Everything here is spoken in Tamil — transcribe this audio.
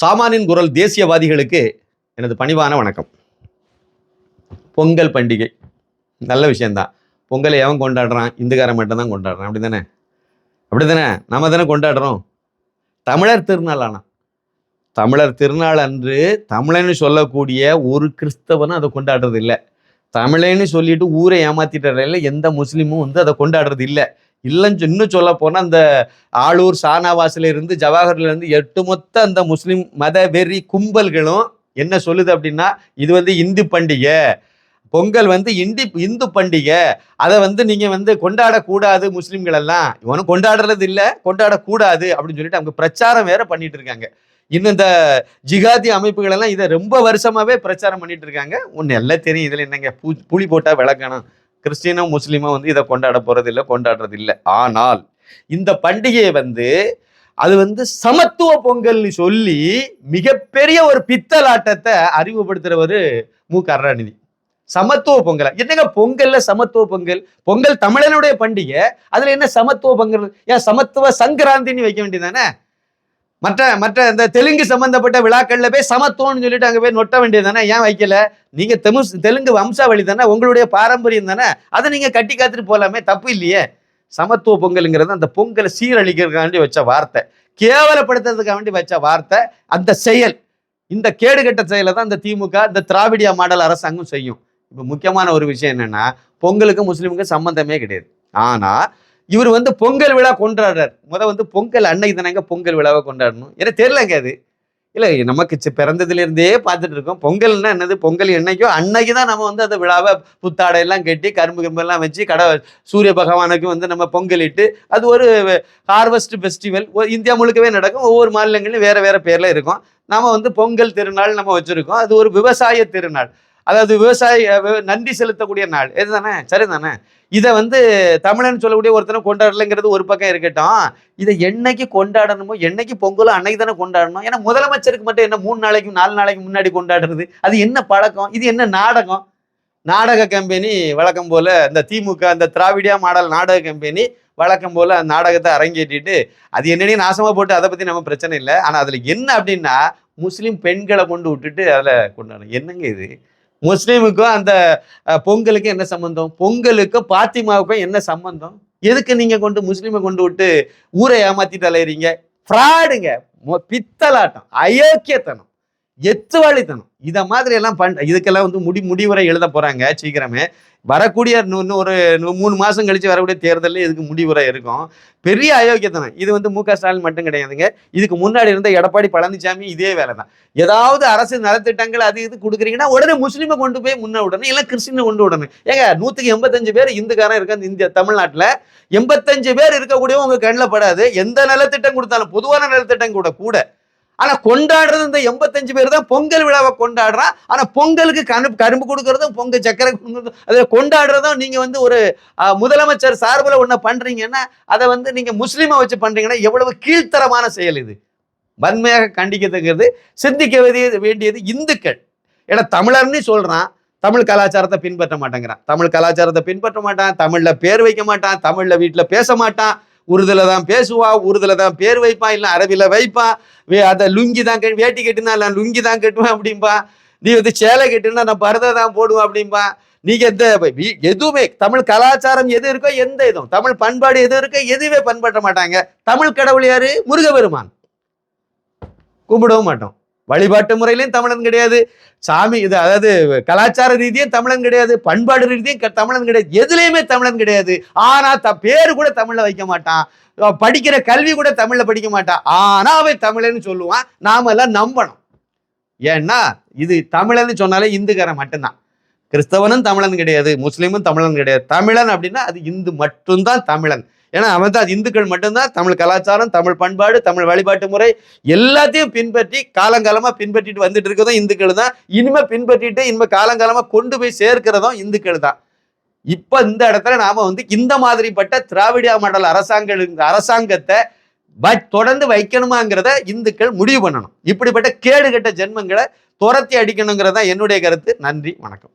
சாமானின் குரல் தேசியவாதிகளுக்கு எனது பணிவான வணக்கம். பொங்கல் பண்டிகை. நல்ல விஷயந்தான் பொங்கலை எவன் கொண்டாடுறான்? இந்துக்காரன் மட்டும்தான் கொண்டாடுறான். அப்படி தானே அப்படி தானே நம்ம தானே கொண்டாடுறோம். தமிழர் திருநாள் ஆனா. தமிழர் திருநாள் அன்று தமிழன்னு சொல்லக்கூடிய ஒரு கிறிஸ்தவனும் அதை கொண்டாடுறது இல்லை. தமிழன்னு சொல்லிட்டு ஊரை ஏமாத்திட்டு எந்த முஸ்லீமும் வந்து அதை கொண்டாடுறது இல்லை. இல்லைன்னு இன்னும் சொல்ல போனால் அந்த ஆளூர் சானாவாசில இருந்து இருந்து எட்டு மொத்த அந்த முஸ்லீம் மத வெறி கும்பல்களும் என்ன சொல்லுது அப்படின்னா இது வந்து இந்து பண்டிகை. பொங்கல் வந்து இந்தி இந்து பண்டிகை. அதை வந்து நீங்கள் வந்து கொண்டாடக்கூடாது முஸ்லீம்களெல்லாம் இவனும் கொண்டாடுறது இல்லை கொண்டாடக்கூடாது அப்படின்னு சொல்லிட்டு அவங்க பிரச்சாரம் வேற பண்ணிட்டு இருக்காங்க. இன்னும் இந்த ஜிகாதி அமைப்புகள் எல்லாம் இதை ரொம்ப வருஷமாவே பிரச்சாரம் பண்ணிட்டு இருக்காங்க. ஒன்று எல்லாம் தெரியும் இதில் என்னங்க பூ புளி போட்டால் விளக்கணும். கிறிஸ்டினோ முஸ்லீமோ வந்து இதை கொண்டாட போறது இல்லை கொண்டாடுறது இல்லை. ஆனால் இந்த பண்டிகையை வந்து அது வந்து சமத்துவ பொங்கல்னு சொல்லி மிகப்பெரிய ஒரு பித்தலாட்டத்தை அறிமுகப்படுத்துறவர் மு. கருணாநிதி சமத்துவ பொங்கல். என்னங்க பொங்கல்ல சமத்துவ பொங்கல்? பொங்கல் தமிழனுடைய பண்டிகை. அதுல என்ன சமத்துவ பொங்கல்? ஏன் சமத்துவ சங்கராந்தின்னு வைக்க வேண்டியதானே மற்ற மற்ற இந்த தெலுங்கு சம்பந்தப்பட்ட விழாக்கள்ல போய் சமத்துவம்னு சொல்லிட்டு அங்கே போய் நொட்ட வேண்டியது தானே? ஏன் வைக்கல? நீங்க தெமு தெலுங்கு வம்சாவளி தானே? உங்களுடைய பாரம்பரியம் தானே? அதை நீங்க கட்டி காத்துட்டு போலாமே தப்பு இல்லையே? சமத்துவ பொங்கலுங்கிறது அந்த பொங்கலை சீரழிக்கிறதுக்காண்டி வச்ச வார்த்தை. கேவலப்படுத்துறதுக்காக வேண்டி வச்ச வார்த்தை. அந்த செயல் இந்த கேடுகட்ட செயலை தான் இந்த திமுக இந்த திராவிடியா மாடல் அரசாங்கம் செய்யும். இப்போ முக்கியமான ஒரு விஷயம் என்னன்னா பொங்கலுக்கு முஸ்லீமுக்கு சம்பந்தமே கிடையாது. ஆனால் இவர் வந்து பொங்கல் விழா கொண்டாடுறார். முத வந்து பொங்கல் அன்னைக்கு தானங்க பொங்கல் விழாவை கொண்டாடணும். ஏன்னா தெரியலங்க அது. இல்லை நமக்கு பிறந்ததுலேருந்தே பார்த்துட்டு இருக்கோம். பொங்கல்னா என்னது? பொங்கல் என்னைக்கோ அன்னைக்கு தான் நம்ம வந்து அந்த விழாவை புத்தாடை எல்லாம் கட்டி கரும்பு கரும்பெல்லாம் வச்சு கடை சூரிய பகவானுக்கு வந்து நம்ம பொங்கலிட்டு அது ஒரு ஹார்வெஸ்ட் ஃபெஸ்டிவல் இந்தியா முழுக்கவே நடக்கும். ஒவ்வொரு மாநிலங்களிலும் வேறு வேறு பேரில் இருக்கும். நம்ம வந்து பொங்கல் திருநாள் நம்ம வச்சுருக்கோம். அது ஒரு விவசாய திருநாள். அதாவது விவசாய நன்றி செலுத்தக்கூடிய நாள். இதுதானே சரிதானே? இதை வந்து தமிழன் சொல்லக்கூடிய ஒருத்தனை கொண்டாடலைங்கிறது ஒரு பக்கம் இருக்கட்டும். இதை என்னைக்கு கொண்டாடணுமோ என்னைக்கு பொங்கலோ அன்னைக்கு தானே கொண்டாடணும். ஏன்னா முதலமைச்சருக்கு மட்டும் என்ன மூணு நாளைக்கு நாலு நாளைக்கு முன்னாடி கொண்டாடுறது? அது என்ன பழக்கம்? இது என்ன நாடகம்? நாடக கம்பெனி வழக்கம் போல இந்த திமுக இந்த திராவிடியா மாடல் நாடக கம்பெனி வழக்கம் போல அந்த நாடகத்தை அரங்கேற்றிட்டு அது என்னன்னே நாசமாக போட்டு அதை பற்றி நம்ம பிரச்சனை இல்லை. ஆனால் அதில் என்ன அப்படின்னா முஸ்லீம் பெண்களை கொண்டு விட்டுட்டு அதில் கொண்டாடணும். என்னங்க இது? முஸ்லீமுக்கும் அந்த பொங்கலுக்கும் என்ன சம்பந்தம்? பொங்கலுக்கும் பாத்திமாவுக்கும் என்ன சம்பந்தம்? எதுக்கு நீங்க கொண்டு முஸ்லீமை கொண்டு விட்டு ஊரை ஏமாத்திட்டு அலையிறீங்க? ஃப்ராடுங்க பித்தலாட்டம் அயோக்கியத்தனம். எத்துவாளித்தனம் இதை மாதிரி எல்லாம் பண் இதுக்கெல்லாம் வந்து முடி முடிவுரை எழுத போறாங்க சீக்கிரமே. வரக்கூடிய இன்னும் ஒரு மூணு மாதம் கழித்து வரக்கூடிய தேர்தலில் இதுக்கு முடிவுரை இருக்கும். பெரிய அயோக்கியத்தனம். இது வந்து மு க. ஸ்டாலின் மட்டும் கிடையாதுங்க. இதுக்கு முன்னாடி இருந்த எடப்பாடி பழனிசாமி இதே வேலை தான் ஏதாவது அரசு நலத்திட்டங்கள் அது இது கொடுக்குறீங்கன்னா உடனே முஸ்லீமை கொண்டு போய் முன்ன விடணும் இல்லை கிறிஸ்டினை கொண்டு விடணும். ஏங்க நூற்றுக்கு எண்பத்தஞ்சு பேர் இந்துக்காரன் இருக்க இந்தியா இந்திய தமிழ்நாட்டில். எண்பத்தஞ்சு பேர் இருக்கக்கூடிய உங்கள் கண்ணில் படாது. எந்த நலத்திட்டம் கொடுத்தாலும் பொதுவான நலத்திட்டம் கூட கூட. ஆனா கொண்டாடுறது இந்த எண்பத்தஞ்சு பேர் தான் பொங்கல் விழாவை கொண்டாடுறான் ஆனா பொங்கலுக்கு கரும்பு கரும்பு கொடுக்கறதும் பொங்கல் சக்கரை கொடுக்கறதும் அதை கொண்டாடுறதும் நீங்க வந்து ஒரு முதலமைச்சர் சார்பில் ஒண்ணு பண்றீங்கன்னா அதை வந்து நீங்க முஸ்லீமை வச்சு பண்றீங்கன்னா எவ்வளவு கீழ்த்தரமான செயல் இது. வன்மையாக கண்டிக்கிறதுங்கிறது சிந்திக்க வேண்டியது வேண்டியது இந்துக்கள். ஏன்னா தமிழர்னு சொல்றான் தமிழ் கலாச்சாரத்தை பின்பற்ற மாட்டேங்கிறான். தமிழ் கலாச்சாரத்தை பின்பற்ற மாட்டான் தமிழ்ல பேர் வைக்க மாட்டான் தமிழ்ல வீட்டில் பேச மாட்டான் உருதுல தான் பேசுவா உருதுல தான் பேர் வைப்பான் இல்லை அரபில வைப்பான் வே அதை லுங்கி தான் கட்டி வேட்டி கட்டுனா நான் லுங்கி தான் கட்டுவேன் அப்படிம்பா. நீ வந்து சேலை கட்டுனா நான் பரதை தான் போடுவேன் அப்படிம்பா. நீ எந்த எதுவுமே தமிழ் கலாச்சாரம் எது இருக்கோ எந்த இதுவும் தமிழ் பண்பாடு எது இருக்கோ எதுவுமே பண்பற்ற மாட்டாங்க. தமிழ் கடவுள் யாரு? முருகபெருமான். கும்பிடவும் மாட்டோம். வழிபாட்டு முறையிலையும் தமிழன் கிடையாது. சாமி இது அதாவது கலாச்சார ரீதியும் தமிழன் கிடையாது. பண்பாடு ரீதியும் க- தமிழன் கிடையாது. எதுலேயுமே தமிழன் கிடையாது. ஆனால் த பேர் கூட தமிழில் வைக்க மாட்டான். படிக்கிற கல்வி கூட தமிழில் படிக்க மாட்டான். ஆனால் அவன் தமிழன்னு சொல்லுவான். நாம எல்லாம் நம்பணும். ஏன்னா இது தமிழன்னு சொன்னாலே இந்துக்காரன் மட்டும்தான். கிறிஸ்தவனும் தமிழன் கிடையாது. முஸ்லீமும் தமிழன் கிடையாது. தமிழன் அப்படின்னா அது இந்து மட்டும்தான் தமிழன். ஏன்னா அவன் தான் இந்துக்கள் மட்டும்தான் தமிழ் கலாச்சாரம் தமிழ் பண்பாடு தமிழ் வழிபாட்டு முறை எல்லாத்தையும் பின்பற்றி காலங்காலமாக பின்பற்றிட்டு வந்துட்டு இருக்கிறதும் இந்துக்கள் தான். இனிமேல் பின்பற்றிட்டு இனிமேல் காலங்காலமாக கொண்டு போய் சேர்க்கிறதும் இந்துக்கள் தான். இப்போ இந்த இடத்துல நாம வந்து இந்த மாதிரிப்பட்ட திராவிட மண்டல அரசாங்க அரசாங்கத்தை வ- தொடர்ந்து வைக்கணுமாங்கிறத இந்துக்கள் முடிவு பண்ணணும். இப்படிப்பட்ட கேடுகட்ட ஜென்மங்களை துரத்தி அடிக்கணுங்கிறதான் என்னுடைய கருத்து. நன்றி வணக்கம்.